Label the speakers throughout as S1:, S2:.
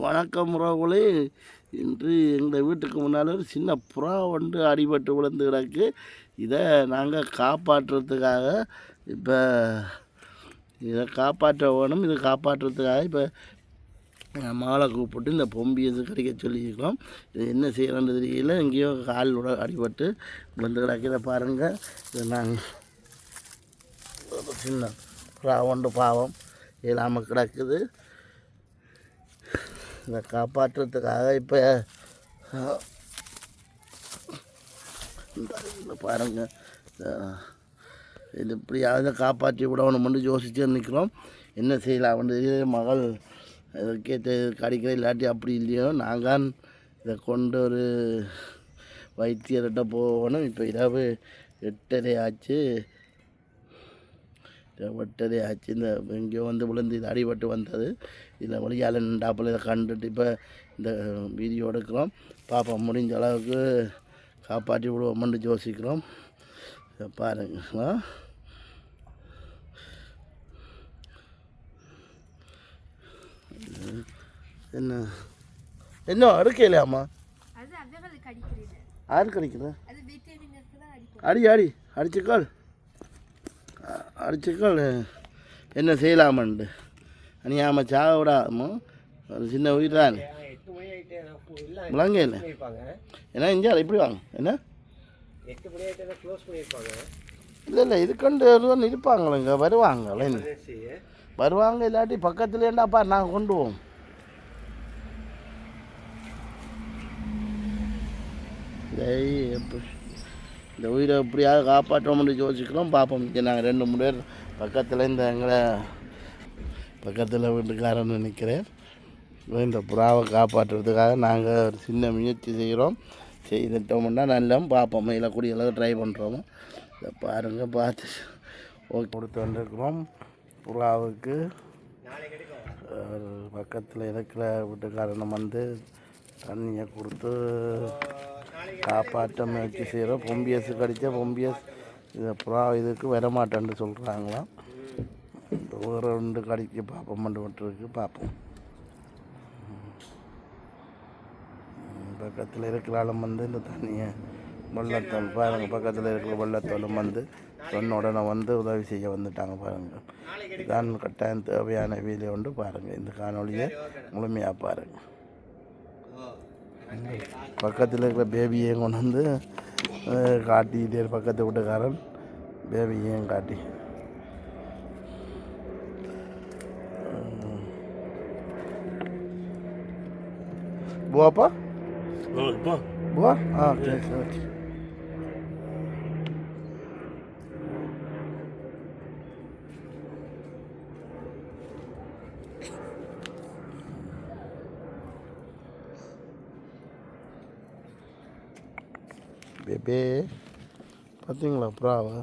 S1: வணக்கம் உறவுகளே. இன்று எங்கள் வீட்டுக்கு முன்னால் ஒரு சின்ன புறா ஒன்று அடிபட்டு விழுந்து கிடக்கு. இதை நாங்கள் காப்பாற்றுறதுக்காக இப்போ இதை காப்பாற்ற வேணும். இதை காப்பாற்றுறதுக்காக இப்போ மாலை கூப்பிட்டு இந்த பொம்பியது கிடைக்க சொல்லியிருக்கோம் இது என்ன செய்கிறோன்னு தெரியல. எங்கேயோ கால் உட அடிபட்டு விழுந்து கிடக்கிற பாருங்கள் இதை நாங்கள் சின்ன புறா ஒன்று பாவம் இல்லாமல் கிடக்குது. இதை காப்பாற்றுறதுக்காக இப்போ பாருங்கள் பாருங்க. இது இப்படியாவது காப்பாற்றி விடணும்னு யோசிச்சு நிற்கிறோம். என்ன செய்யலாம்? வந்து மகள் இதுக்கே கிடைக்கிற இல்லாட்டி அப்படி இல்லையோ? நாங்கள் இதை கொண்டு ஒரு வைத்தியர்கிட்ட போகணும். இப்போ இரவு எட்டரை ஆச்சு. வெட்டதே. ஆச்சு. இந்த எங்கேயோ வந்து விழுந்து இது அடிபட்டு வந்தது. இதில் வழியால் நின்றாப்பில் இதை கண்டுட்டு இப்போ இந்த வீடியோ எடுக்கிறோம். பாப்பா முடிஞ்ச அளவுக்கு காப்பாற்றி விடுவோம்னு யோசிக்கிறோம். பாருங்களா என்ன? என்ன?
S2: அடிக்கிறது
S1: யாரு
S2: அடிக்கும்
S1: அடி அடி. அடிச்சுக்கால் அ- என்ன செய்யலாமண்டு? அணியாமல் சாக விடாமோ ஒரு சின்ன உயிர் தான்
S3: எட்டு இல்லை
S1: ஏன்னா இந்தியாவில் இப்படி வாங்க? என்ன? இல்லை இல்லை இதுக்கண்டு ஒருவன் இருப்பாங்களேங்க வருவாங்களே வருவாங்க இல்லாட்டி பக்கத்துலேருந்தாப்பா நாங்கள் கொண்டு போவோம். டேய், எப்படி இந்த உயிரை எப்படியாவது காப்பாற்றோம்னு யோசிக்கிறோம். பார்ப்போம் இங்கே நாங்கள் ரெண்டு மூணு பேர் பக்கத்தில் இந்த எங்களை பக்கத்தில் வீட்டுக்காரன்னு நிற்கிறேன் இந்த புறாவை காப்பாற்றுறதுக்காக நாங்கள் ஒரு சின்ன முயற்சி செய்கிறோம். செய்துட்டோம்னா நல்லா பார்ப்போம் இதில் கூடிய அளவுக்கு ட்ரை பண்ணுறோம் இதை பாருங்கள் பார்த்து ஓகே. கொடுத்து வந்திருக்கிறோம். புறாவுக்கு. பக்கத்தில் இருக்கிற வீட்டுக்காரனை வந்து தண்ணியை கொடுத்து காப்பாற்ற முயற்சி செய்கிறோம் பொம்பியஸ் கடித்த பொம்பியஸ். இதை புறா இதுக்கு வரமாட்டேன்னு சொல்கிறாங்களாம் இந்த ஒரு ரெண்டு கடைக்கு பார்ப்போம் மண்டு விட்டுருக்கு பார்ப்போம் பக்கத்தில் இருக்கிற ஆளும் வந்து இந்த தண்ணியை வெள்ளத்தோல் பாருங்கள் பக்கத்தில் இருக்கிற வெள்ளத்தோலும் வந்து சொன்ன உடனே வந்து உதவி செய்ய வந்துட்டாங்க பாருங்கள் இதான் கட்டாயம் தேவையான வீடியோ உண்டு பாருங்கள் இந்த காணொலியை முழுமையாக பாருங்கள் பக்கத்தில் இருக்கிற பேபியை கொண்டு வந்து அஹ், காட்டிக்கிட்டே பக்கத்து வீட்டுக்காரன் பேபியையும் காட்டி. புவாப்பா புவா ஆ சரி சரி. பேபே. பார்த்தீங்களா புறாவை?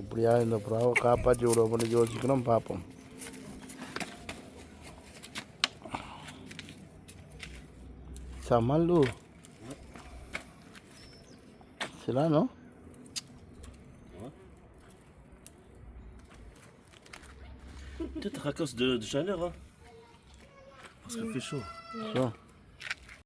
S1: அப்படியா இந்த புறாவை காப்பாற்றி விடுவோம் பண்ணி யோசிக்கணும் பார்ப்போம். Samalu. C'est là, non
S4: Peut-être à cause de, de chaleur, hein. Parce qu'il fait chaud.
S1: Ça.